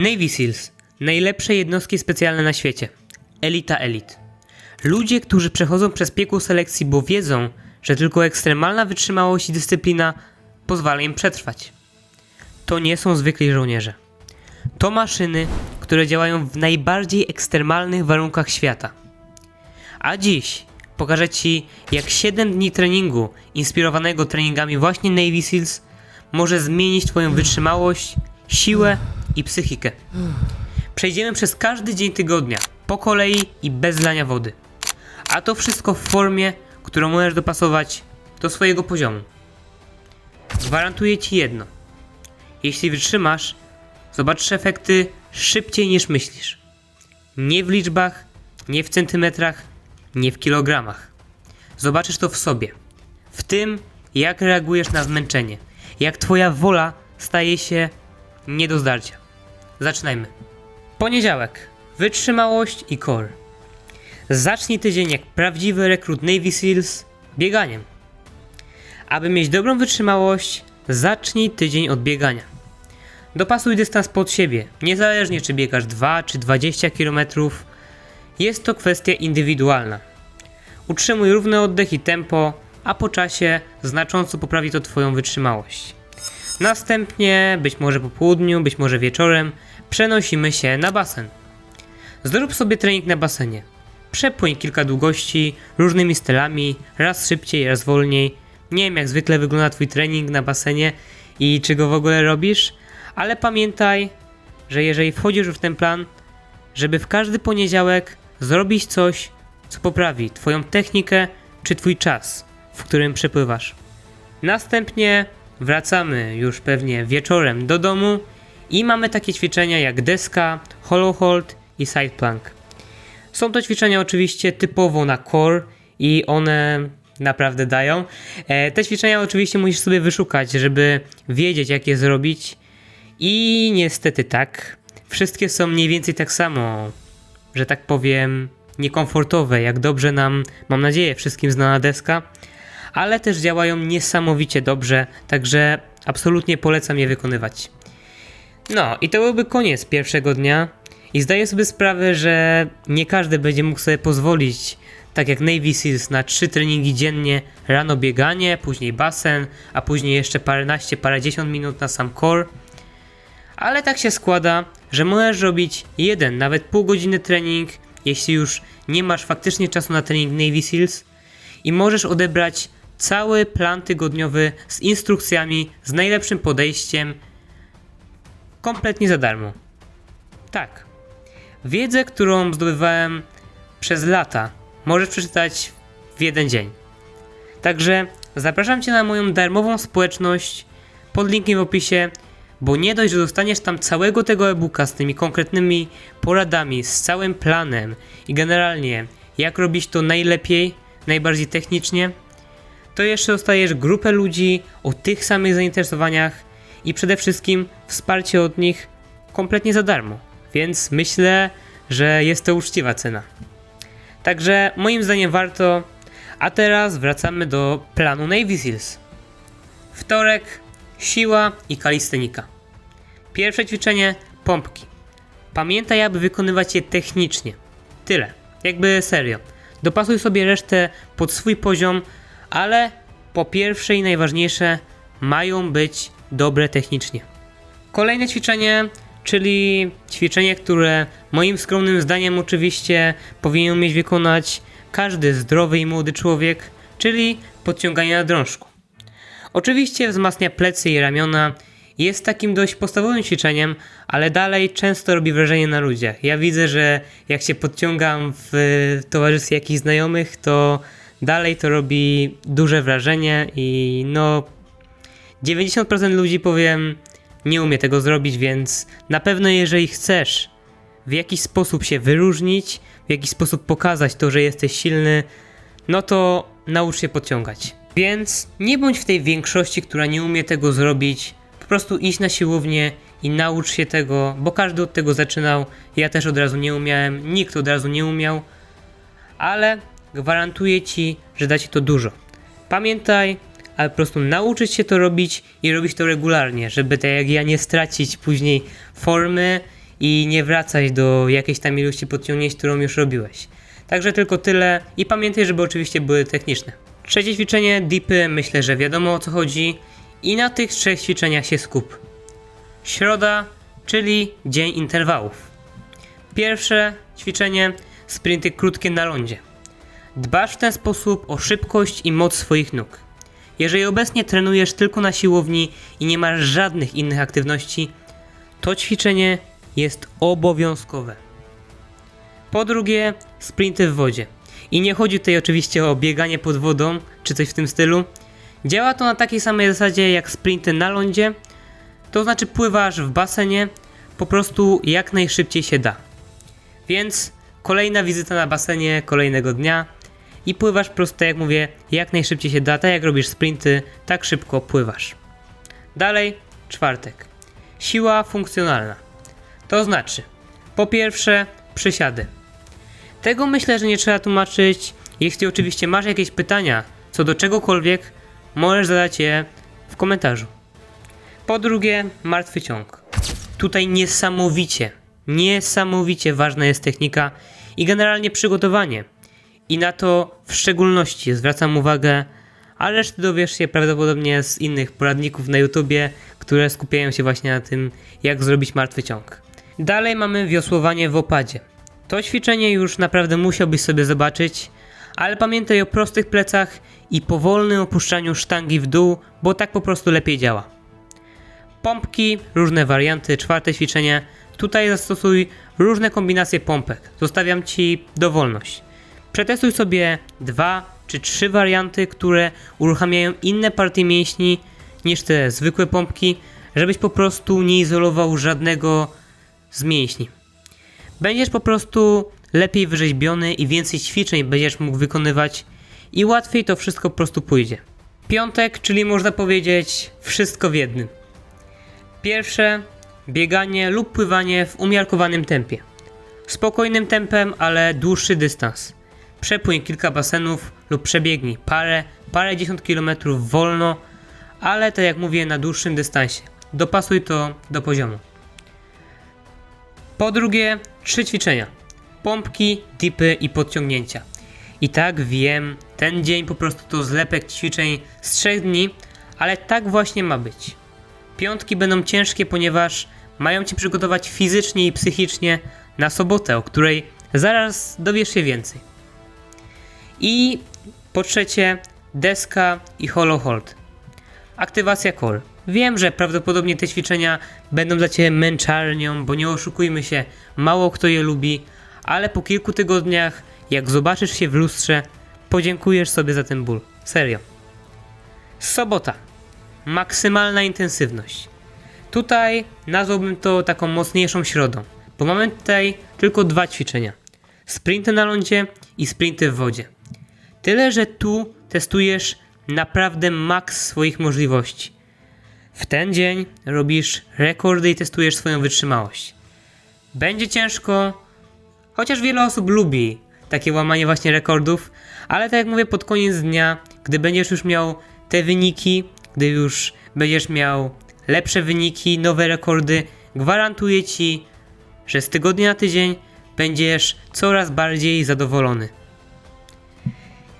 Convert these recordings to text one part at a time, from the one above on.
Navy SEALs. Najlepsze jednostki specjalne na świecie. Elita elit. Ludzie, którzy przechodzą przez piekło selekcji, bo wiedzą, że tylko ekstremalna wytrzymałość i dyscyplina pozwala im przetrwać. To nie są zwykli żołnierze. To maszyny, które działają w najbardziej ekstremalnych warunkach świata. A dziś pokażę Ci, jak 7 dni treningu, inspirowanego treningami właśnie Navy SEALs, może zmienić Twoją wytrzymałość, siłę i psychikę. Przejdziemy przez każdy dzień tygodnia, po kolei i bez lania wody. A to wszystko w formie, którą możesz dopasować do swojego poziomu. Gwarantuję Ci jedno. Jeśli wytrzymasz, zobaczysz efekty szybciej niż myślisz. Nie w liczbach, nie w centymetrach, nie w kilogramach. Zobaczysz to w sobie. W tym, jak reagujesz na zmęczenie. Jak Twoja wola staje się nie do zdarcia. Zaczynajmy. Poniedziałek. Wytrzymałość i core. Zacznij tydzień jak prawdziwy rekrut Navy SEALs bieganiem. Aby mieć dobrą wytrzymałość, zacznij tydzień od biegania. Dopasuj dystans pod siebie, niezależnie czy biegasz 2 czy 20 km. Jest to kwestia indywidualna. Utrzymuj równy oddech i tempo, a po czasie znacząco poprawi to Twoją wytrzymałość. Następnie, być może po południu, być może wieczorem, przenosimy się na basen. Zrób sobie trening na basenie. Przepłyń kilka długości różnymi stylami, raz szybciej, raz wolniej. Nie wiem jak zwykle wygląda Twój trening na basenie i czy go w ogóle robisz, ale pamiętaj, że jeżeli wchodzisz w ten plan, żeby w każdy poniedziałek zrobić coś, co poprawi Twoją technikę czy Twój czas, w którym przepływasz. Następnie wracamy już pewnie wieczorem do domu i mamy takie ćwiczenia jak deska, hollow hold i side plank. Są to ćwiczenia oczywiście typowo na core i one naprawdę dają. E, te ćwiczenia oczywiście musisz sobie wyszukać, żeby wiedzieć jak je zrobić i niestety tak, wszystkie są mniej więcej tak samo, że tak powiem, niekomfortowe, jak dobrze nam, mam nadzieję, wszystkim znana deska, ale też działają niesamowicie dobrze, także absolutnie polecam je wykonywać. No i to byłby koniec pierwszego dnia. I zdaję sobie sprawę, że nie każdy będzie mógł sobie pozwolić, tak jak Navy Seals, na trzy treningi dziennie, rano bieganie, później basen, a później jeszcze paręnaście, parędziesiąt minut na sam core. Ale tak się składa, że możesz robić jeden, nawet pół godziny trening, jeśli już nie masz faktycznie czasu na trening Navy Seals. I możesz odebrać cały plan tygodniowy z instrukcjami, z najlepszym podejściem, kompletnie za darmo. Tak. Wiedzę, którą zdobywałem przez lata, możesz przeczytać w jeden dzień. Także zapraszam Cię na moją darmową społeczność pod linkiem w opisie, bo nie dość, że dostaniesz tam całego tego e-booka z tymi konkretnymi poradami, z całym planem i generalnie jak robić to najlepiej, najbardziej technicznie, to jeszcze dostajesz grupę ludzi o tych samych zainteresowaniach i przede wszystkim wsparcie od nich kompletnie za darmo. Więc myślę, że jest to uczciwa cena. Także moim zdaniem warto. A teraz wracamy do planu Navy Seals. Wtorek, siła i kalistenika. Pierwsze ćwiczenie pompki. Pamiętaj, aby wykonywać je technicznie. Tyle. Jakby serio. Dopasuj sobie resztę pod swój poziom, ale po pierwsze i najważniejsze mają być dobre technicznie. Kolejne ćwiczenie, czyli ćwiczenie, które moim skromnym zdaniem oczywiście powinien umieć wykonać każdy zdrowy i młody człowiek, czyli podciąganie na drążku. Oczywiście wzmacnia plecy i ramiona. Jest takim dość podstawowym ćwiczeniem, ale dalej często robi wrażenie na ludziach. Ja widzę, że jak się podciągam w towarzystwie jakichś znajomych, to dalej to robi duże wrażenie i no 90% ludzi powiem nie umie tego zrobić, więc na pewno jeżeli chcesz w jakiś sposób się wyróżnić, w jakiś sposób pokazać to, że jesteś silny, no to naucz się podciągać. Więc nie bądź w tej większości, która nie umie tego zrobić. Po prostu idź na siłownię i naucz się tego, bo każdy od tego zaczynał. Ja też od razu nie umiałem, nikt od razu nie umiał, ale gwarantuję ci, że da ci to dużo. Pamiętaj, ale po prostu nauczyć się to robić i robić to regularnie, żeby tak jak ja nie stracić później formy i nie wracać do jakiejś tam ilości podciągnięć, którą już robiłeś. Także tylko tyle i pamiętaj, żeby oczywiście były techniczne. Trzecie ćwiczenie, dipy, myślę, że wiadomo o co chodzi i na tych trzech ćwiczeniach się skup. Środa, czyli dzień interwałów. Pierwsze ćwiczenie, sprinty krótkie na lądzie. Dbasz w ten sposób o szybkość i moc swoich nóg. Jeżeli obecnie trenujesz tylko na siłowni i nie masz żadnych innych aktywności, to ćwiczenie jest obowiązkowe. Po drugie, sprinty w wodzie. I nie chodzi tutaj oczywiście o bieganie pod wodą czy coś w tym stylu. Działa to na takiej samej zasadzie jak sprinty na lądzie, to znaczy pływasz w basenie po prostu jak najszybciej się da. Więc kolejna wizyta na basenie kolejnego dnia i pływasz po prostu, tak jak mówię, jak najszybciej się da, tak jak robisz sprinty, tak szybko pływasz. Dalej, czwartek. Siła funkcjonalna. To znaczy, po pierwsze, przysiady. Tego myślę, że nie trzeba tłumaczyć. Jeśli oczywiście masz jakieś pytania co do czegokolwiek, możesz zadać je w komentarzu. Po drugie, martwy ciąg. Tutaj niesamowicie, niesamowicie ważna jest technika i generalnie przygotowanie. I na to w szczególności zwracam uwagę, a resztę dowiesz się prawdopodobnie z innych poradników na YouTubie, które skupiają się właśnie na tym, jak zrobić martwy ciąg. Dalej mamy wiosłowanie w opadzie. To ćwiczenie już naprawdę musiałbyś sobie zobaczyć, ale pamiętaj o prostych plecach i powolnym opuszczaniu sztangi w dół, bo tak po prostu lepiej działa. Pompki, różne warianty, czwarte ćwiczenie. Tutaj zastosuj różne kombinacje pompek. Zostawiam Ci dowolność. Przetestuj sobie dwa czy trzy warianty, które uruchamiają inne partie mięśni niż te zwykłe pompki, żebyś po prostu nie izolował żadnego z mięśni. Będziesz po prostu lepiej wyrzeźbiony i więcej ćwiczeń będziesz mógł wykonywać i łatwiej to wszystko po prostu pójdzie. Piątek, czyli można powiedzieć wszystko w jednym. Pierwsze, bieganie lub pływanie w umiarkowanym tempie. Spokojnym tempem, ale dłuższy dystans. Przepłyń kilka basenów lub przebiegnij parę, parę dziesiąt kilometrów wolno, ale tak jak mówię, na dłuższym dystansie. Dopasuj to do poziomu. Po drugie, trzy ćwiczenia. Pompki, dipy i podciągnięcia. I tak wiem, ten dzień po prostu to zlepek ćwiczeń z trzech dni, ale tak właśnie ma być. Piątki będą ciężkie, ponieważ mają Cię przygotować fizycznie i psychicznie na sobotę, o której zaraz dowiesz się więcej. I po trzecie, deska i hollow hold. Aktywacja core. Wiem, że prawdopodobnie te ćwiczenia będą dla Ciebie męczarnią, bo nie oszukujmy się, mało kto je lubi, ale po kilku tygodniach, jak zobaczysz się w lustrze, podziękujesz sobie za ten ból. Serio. Sobota. Maksymalna intensywność. Tutaj nazwałbym to taką mocniejszą środą, bo mamy tutaj tylko dwa ćwiczenia. Sprinty na lądzie i sprinty w wodzie. Tyle, że tu testujesz naprawdę maks swoich możliwości. W ten dzień robisz rekordy i testujesz swoją wytrzymałość. Będzie ciężko, chociaż wiele osób lubi takie łamanie właśnie rekordów, ale tak jak mówię, pod koniec dnia, gdy będziesz już miał te wyniki, gdy już będziesz miał lepsze wyniki, nowe rekordy, gwarantuję ci, że z tygodnia na tydzień będziesz coraz bardziej zadowolony.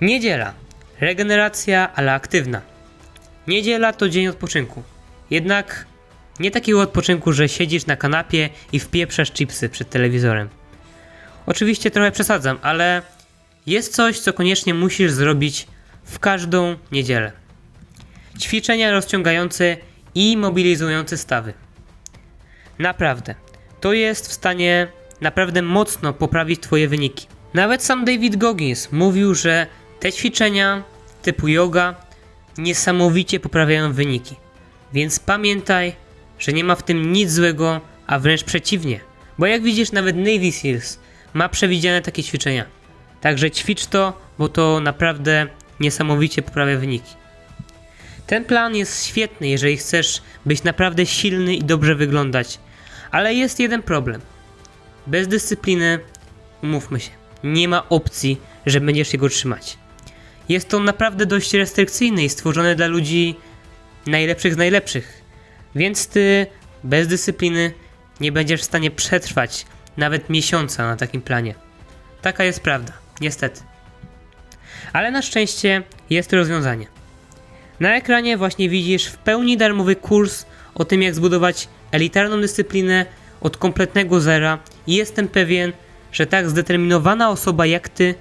Niedziela. Regeneracja, ale aktywna. Niedziela to dzień odpoczynku. Jednak nie takiego odpoczynku, że siedzisz na kanapie i wpieprzasz chipsy przed telewizorem. Oczywiście trochę przesadzam, ale jest coś, co koniecznie musisz zrobić w każdą niedzielę. Ćwiczenia rozciągające i mobilizujące stawy. Naprawdę, to jest w stanie naprawdę mocno poprawić Twoje wyniki. Nawet sam David Goggins mówił, że te ćwiczenia typu yoga niesamowicie poprawiają wyniki. Więc pamiętaj, że nie ma w tym nic złego, a wręcz przeciwnie. Bo jak widzisz, nawet Navy Seals ma przewidziane takie ćwiczenia. Także ćwicz to, bo to naprawdę niesamowicie poprawia wyniki. Ten plan jest świetny, jeżeli chcesz być naprawdę silny i dobrze wyglądać. Ale jest jeden problem. Bez dyscypliny, umówmy się, nie ma opcji, że będziesz się go trzymać. Jest to naprawdę dość restrykcyjne i stworzone dla ludzi najlepszych z najlepszych. Więc ty bez dyscypliny nie będziesz w stanie przetrwać nawet miesiąca na takim planie. Taka jest prawda, niestety. Ale na szczęście jest rozwiązanie. Na ekranie właśnie widzisz w pełni darmowy kurs o tym, jak zbudować elitarną dyscyplinę od kompletnego zera i jestem pewien, że tak zdeterminowana osoba jak ty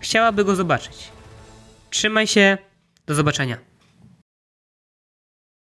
chciałaby go zobaczyć. Trzymaj się, do zobaczenia.